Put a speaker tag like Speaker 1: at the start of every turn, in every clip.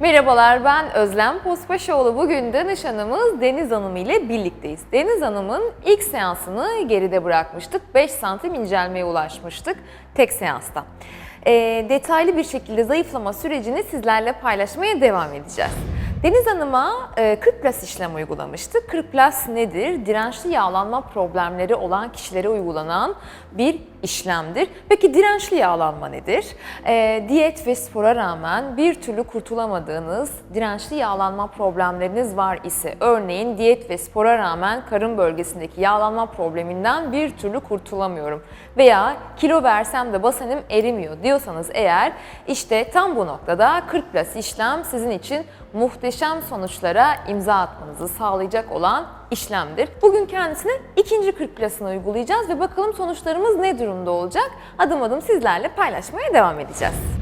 Speaker 1: Merhabalar ben Özlem Pospaşoğlu. Bugün danışanımız Deniz Hanım ile birlikteyiz. Deniz Hanım'ın ilk seansını geride bırakmıştık. 5 santim incelmeye ulaşmıştık tek seansta. Ee, detaylı bir şekilde zayıflama sürecini sizlerle paylaşmaya devam edeceğiz. Deniz Hanım'a e, 40 plus işlem uygulamıştık. 40 plus nedir? Dirençli yağlanma problemleri olan kişilere uygulanan bir işlemdir. Peki dirençli yağlanma nedir? E, diyet ve spora rağmen bir türlü kurtulamadığınız dirençli yağlanma problemleriniz var ise örneğin diyet ve spora rağmen karın bölgesindeki yağlanma probleminden bir türlü kurtulamıyorum veya kilo versem de basenim erimiyor diyorsanız eğer işte tam bu noktada 40 plus işlem sizin için muhteşem sonuçlara imza atmanızı sağlayacak olan işlemdir. Bugün kendisine ikinci 40 plus'ını uygulayacağız ve bakalım sonuçlarımız ne durumda olacak? Adım adım sizlerle paylaşmaya devam edeceğiz.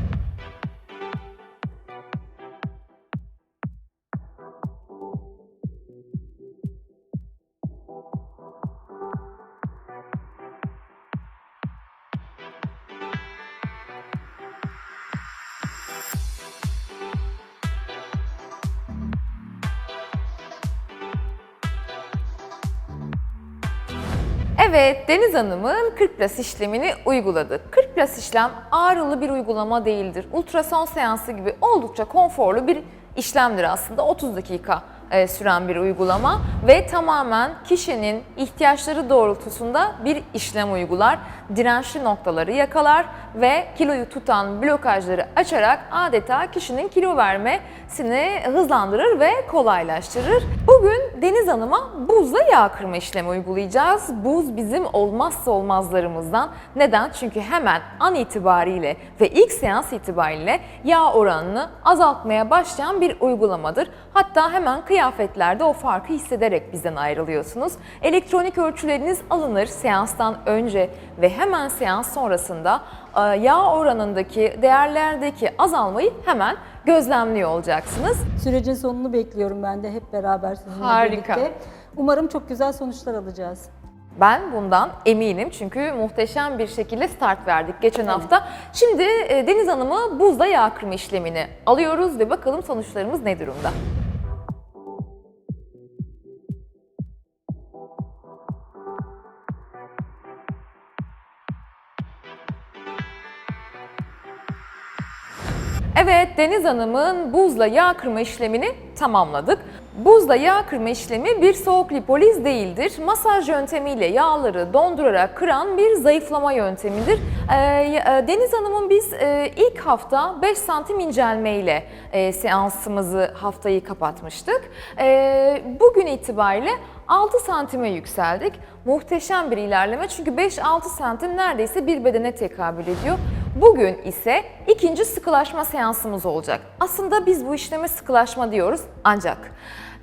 Speaker 1: Evet, Deniz Hanım'ın 40 plus işlemini uyguladık. 40 plus işlem ağrılı bir uygulama değildir. Ultrason seansı gibi oldukça konforlu bir işlemdir aslında. 30 dakika e, süren bir uygulama ve tamamen kişinin ihtiyaçları doğrultusunda bir işlem uygular. Dirençli noktaları yakalar ve kiloyu tutan blokajları açarak adeta kişinin kilo vermesini hızlandırır ve kolaylaştırır. Bugün Deniz Hanım'a buzla yağ kırma işlemi uygulayacağız. Buz bizim olmazsa olmazlarımızdan. Neden? Çünkü hemen an itibariyle ve ilk seans itibariyle yağ oranını azaltmaya başlayan bir uygulamadır. Hatta hemen kıyafetlerde o farkı hissederek bizden ayrılıyorsunuz. Elektronik ölçüleriniz alınır seanstan önce ve hemen seans sonrasında e, yağ oranındaki değerlerdeki azalmayı hemen gözlemliyor olacaksınız.
Speaker 2: Sürecin sonunu bekliyorum ben de hep beraber sizinle
Speaker 1: Harika.
Speaker 2: birlikte. Umarım çok güzel sonuçlar alacağız.
Speaker 1: Ben bundan eminim çünkü muhteşem bir şekilde start verdik geçen hafta. Şimdi e, Deniz Hanım'ı buzla yağ kırma işlemini alıyoruz ve bakalım sonuçlarımız ne durumda. Evet, Deniz Hanım'ın buzla yağ kırma işlemini tamamladık. Buzla yağ kırma işlemi bir soğuk lipoliz değildir. Masaj yöntemiyle yağları dondurarak kıran bir zayıflama yöntemidir. Ee, e, Deniz Hanım'ın biz e, ilk hafta 5 santim incelmeyle e, seansımızı haftayı kapatmıştık. E, bugün itibariyle 6 santime yükseldik. Muhteşem bir ilerleme çünkü 5-6 santim neredeyse bir bedene tekabül ediyor. Bugün ise ikinci sıkılaşma seansımız olacak. Aslında biz bu işleme sıkılaşma diyoruz ancak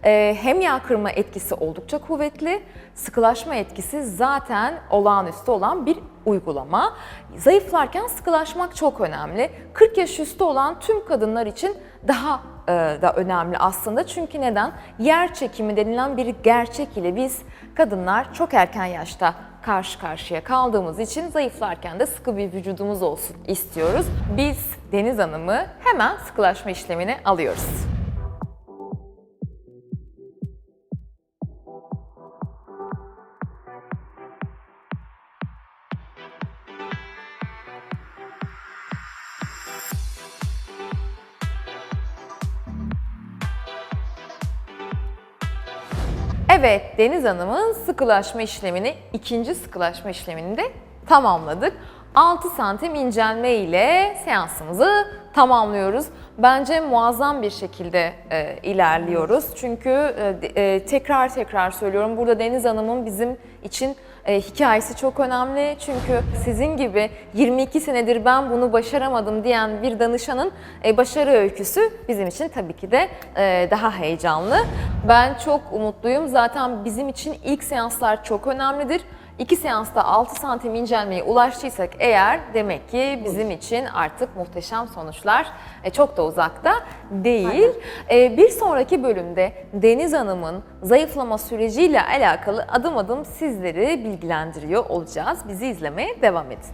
Speaker 1: e, hem yağ kırma etkisi oldukça kuvvetli, sıkılaşma etkisi zaten olağanüstü olan bir uygulama. Zayıflarken sıkılaşmak çok önemli. 40 yaş üstü olan tüm kadınlar için daha e, da önemli aslında. Çünkü neden? Yer çekimi denilen bir gerçek ile biz kadınlar çok erken yaşta karşı karşıya kaldığımız için zayıflarken de sıkı bir vücudumuz olsun istiyoruz. Biz Deniz Hanım'ı hemen sıkılaşma işlemine alıyoruz. Evet, Deniz Hanım'ın sıkılaşma işlemini, ikinci sıkılaşma işlemini de tamamladık. 6 santim incelme ile seansımızı tamamlıyoruz. Bence muazzam bir şekilde e, ilerliyoruz. Çünkü e, e, tekrar tekrar söylüyorum burada Deniz Hanım'ın bizim için e, hikayesi çok önemli. Çünkü sizin gibi 22 senedir ben bunu başaramadım diyen bir danışanın e, başarı öyküsü bizim için tabii ki de e, daha heyecanlı. Ben çok umutluyum. Zaten bizim için ilk seanslar çok önemlidir. İki seansta 6 santim incelmeye ulaştıysak eğer demek ki bizim için artık muhteşem sonuçlar e, çok da uzakta değil. E, bir sonraki bölümde Deniz Hanım'ın zayıflama süreciyle alakalı adım adım sizleri bilgilendiriyor olacağız. Bizi izlemeye devam edin.